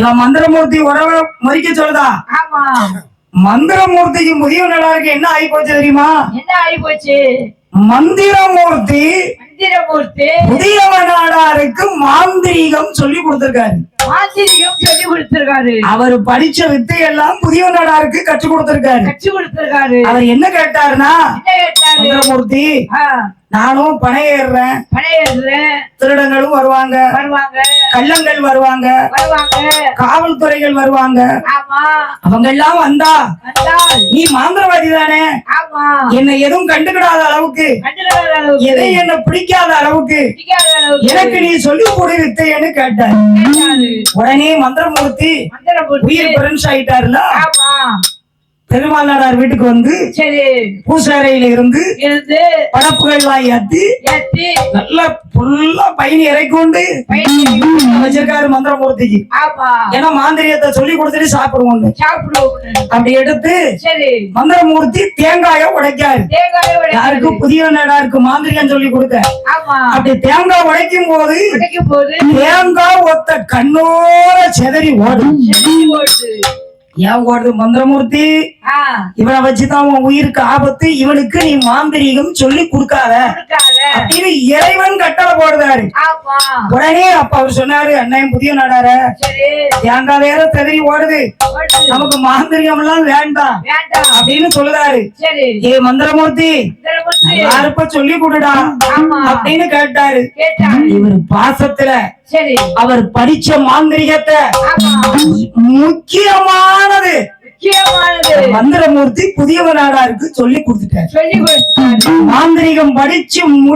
இவன் மந்திரமூர்த்தி உறவை மறிக்க சொல்லுதா? மந்திரமூர்த்திக்கு முதிய நடாருக்கு என்ன ஆகி போச்சு தெரியுமா? என்ன ஆகி போச்சு? மந்திரமூர்த்தி மந்திரமூர்த்தி புதியவ நாடாருக்கு மாந்திரீகம் சொல்லி கொடுத்திருக்காரு. மாந்திரிகம் சொல்லி கொடுத்திருக்காரு. அவர் படிச்ச வித்தையெல்லாம் புதிய நாடாருக்கு கற்றுக் கொடுத்திருக்காரு. கட்சி கொடுத்திருக்காரு. அவர் என்ன கேட்டாருன்னா மந்திரமூர்த்தி நானும் பணையேறுறேன். பழையதுல திருடங்களும் வருவாங்க. வருவாங்க. கள்ளங்கள் வருவாங்க. வருவாங்க. காவல்துறைகள் வருவாங்க. அவங்க எல்லாம் வந்தா நீ மாந்திரவாதி தானே என்னை எதுவும் கண்டுக்கிடாத அளவுக்கு. எதை என்ன பிடிக்காத அளவுக்கு. எனக்கு நீ சொல்லி கொடு வித்தையன்னு கேட்டார். உடனே மந்திரமூர்த்தி மந்திரமூர்த்தி உயிர் பிரின்ஸ் ஆயிட்டாருல ஆமா பெருமாள் நாடார் வீட்டுக்கு வந்து சரி. பூசாரையில இருந்து இருந்து படப்புகள் எல்லாம் ஏத்தி ஏத்தி நல்லா ஃபுல்லா பயணி இறக்கொண்டு வச்சிருக்காரு மந்திரமூர்த்திக்கு. ஏன்னா மாந்திரியத்தை சொல்லி கொடுத்துட்டு சாப்பிடுவோம் அப்படி எடுத்து சரி. மந்திரமூர்த்தி தேங்காய உடைக்காரு. தேங்காய் யாருக்கு உடைக்கிறது. புதிய நாடாருக்கு மாந்திரிகம் சொல்லி கொடுக்க. ஆமா. அப்படி தேங்காய் உடைக்கும் போது தேங்காய் ஒத்த கண்ணோர செதறி ஓடும். ஏன் மந்திரமூர்த்தி? இவனை வச்சுதான் உன் உயிருக்கு ஆபத்து இவனுக்கு நீ மாந்திரீகம் சொல்லி கொடுக்காத. அப்படின்னு இறைவன் கட்டளை போடுறாரு. உடனே அப்ப அவர் சொன்னாரு அண்ணன் புதிய நாடார. தேங்காய் வேற செதறி ஓடுது. நமக்கு மாந்திரிகம் எல்லாம் வேண்டாம். அப்படின்னு சொல்லுறாரு. ஏ மந்திரமூர்த்தி. யாருப்ப சொல்லி கொடுடா அப்படின்னு கேட்டாரு. இவர் பாசத்துல அவர் படிச்ச மாந்திரிகத்தை முக்கியமானது. முக்கியமானது. மந்திரமூர்த்தி நாடாருக்கு சொல்லி கொடுத்துட்டார். சொல்லி கொடுத்தாரு மாந்திரிகம் படிச்சு